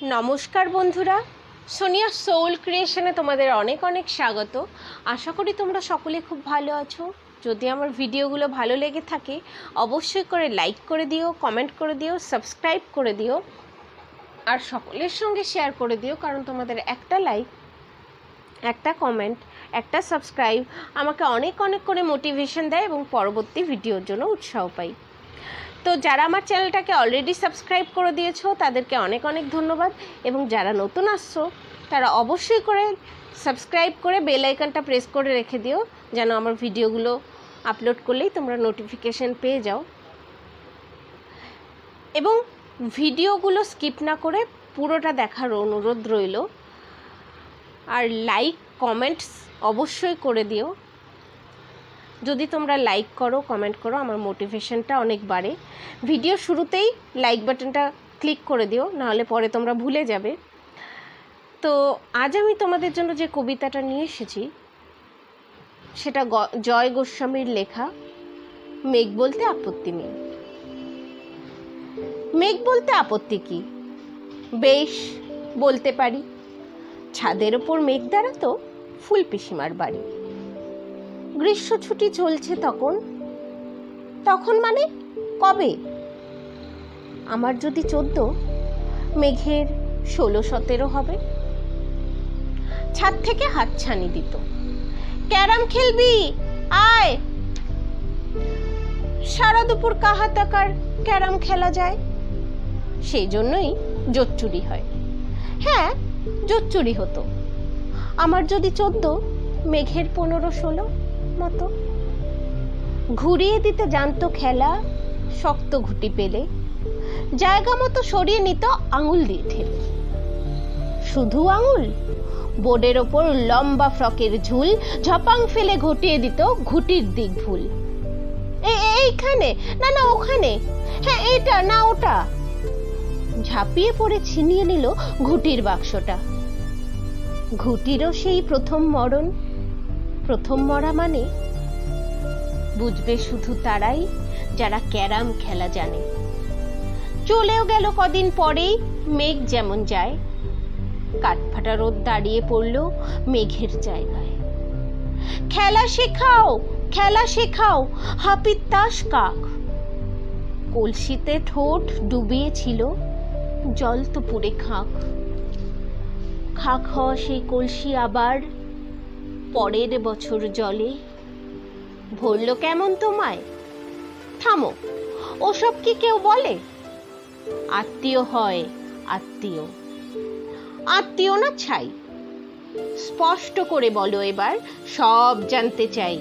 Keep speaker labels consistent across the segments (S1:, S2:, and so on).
S1: নমস্কার বন্ধুরা। সোনিয়া সোল ক্রিয়েশনে তোমাদের অনেক অনেক স্বাগত। আশা করি তোমরা সকলে খুব ভালো আছো। যদি আমার ভিডিওগুলো ভালো লেগে থাকে, অবশ্যই করে লাইক করে দিও কমেন্ট করে দিও সাবস্ক্রাইব করে দিও, আর সকলের সঙ্গে শেয়ার করে দিও, কারণ তোমাদের একটা লাইক একটা কমেন্ট একটা সাবস্ক্রাইব আমাকে অনেক অনেক করে মোটিভেশন দেয় এবং পরবর্তী ভিডিওর জন্য উৎসাহ পাই। তো যারা আমার চ্যানেলটাকে অলরেডি সাবস্ক্রাইব করে দিয়েছ, তাদেরকে অনেক অনেক ধন্যবাদ। এবং যারা নতুন আসছো, তারা অবশ্যই করে সাবস্ক্রাইব করে বেল আইকনটা প্রেস করে রেখে দিও, যেন আমার ভিডিওগুলো আপলোড করলেই তোমরা নোটিফিকেশন পেয়ে যাও। এবং ভিডিওগুলো স্কিপ না করে পুরোটা দেখার অনুরোধ রইল। আর লাইক কমেন্টস অবশ্যই করে দিও। যদি তোমরা লাইক করো কমেন্ট করো, আমার মোটিভেশনটা অনেক বাড়ে। ভিডিও শুরুতেই লাইক বাটনটা ক্লিক করে দিও, নাহলে পরে তোমরা ভুলে যাবে। তো আজ আমি তোমাদের জন্য যে কবিতাটা নিয়ে এসেছি, সেটা জয় গোস্বামীর লেখা, মেঘ বলতে আপত্তি নেই। মেঘ বলতে আপত্তি কি? বেশ, বলতে পারি। ছাদের ওপর মেঘ দাঁড়াতো ফুল পিসিমার বাড়ি। গ্রীষ্ম ছুটি চলছে তখন। তখন মানে কবে? আমার যদি চোদ্দ, মেঘের ষোলো সতেরো হবে। ছাদ থেকে হাত ছানি দিত। ক্যারাম খেলবি, আয়। সারা দুপুর কাহা টাকার ক্যারাম খেলা যায়। সেই জন্যই জোচ্চুরি হয়। হ্যাঁ জোচ্চুরি হতো। আমার যদি চোদ্দ, মেঘের পনেরো, ষোলো মতো। ঘুরিয়ে দিতে জানতো খেলা, শক্ত ঘুটি পেলে। জায়গা মতো সরিয়ে নিত আঙুল দিয়ে ঠেলে। শুধু আঙুল, বোর্ডের ওপর লম্বা ফ্রকের ঝুল, ঝপাং ফেলে ঘটিয়ে দিত ঘুটির দিক ভুল এইখানে? না না, ওখানে। হ্যাঁ এটা না, ওটা। ঝাঁপিয়ে পড়ে ছিনিয়ে নিল ঘুটির বাক্সটা। ঘুটিরও সেই প্রথম মরণ। প্রথম মরা মানে? বুঝবে শুধু তারাই যারা ক্যারাম খেলা জানে। চলেও গেল কদিন পরেই মেঘ যেমন যায়, কাঠফাটা রোদ দাঁড়িয়ে পড়ল মেঘের জায়গায়। খেলা শেখাও খেলা শেখাও, হাপির তাস কাক। কলসিতে ঠোঁট ডুবিয়েছিল, জল তো পুড়ে খাঁক। খাক হওয়া সেই কলসি আবার পরের বছর জলে। ভরল কেমন তোমায়? থামো, ওসব কি কেউ বলে? আত্মীয় হয়, আত্মীয়। আত্মীয় না ছাই? স্পষ্ট করে বলো এবার, সব জানতে চাই।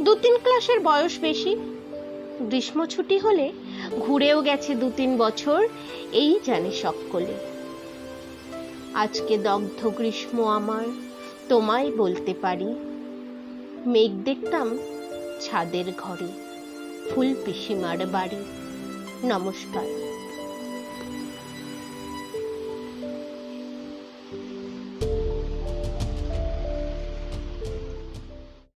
S1: দু তিন ক্লাসের বয়স বেশি। গ্রীষ্ম ছুটি হলে ঘুরেও গেছে দু তিন বছর, এই জানে সকলে। আজকে দগ্ধ গ্রীষ্ম আমার, তোমায় বলতে পারি। মেঘ দেখতাম ছাদের ঘরে, ফুল পিসিমার বাড়ি। নমস্কার।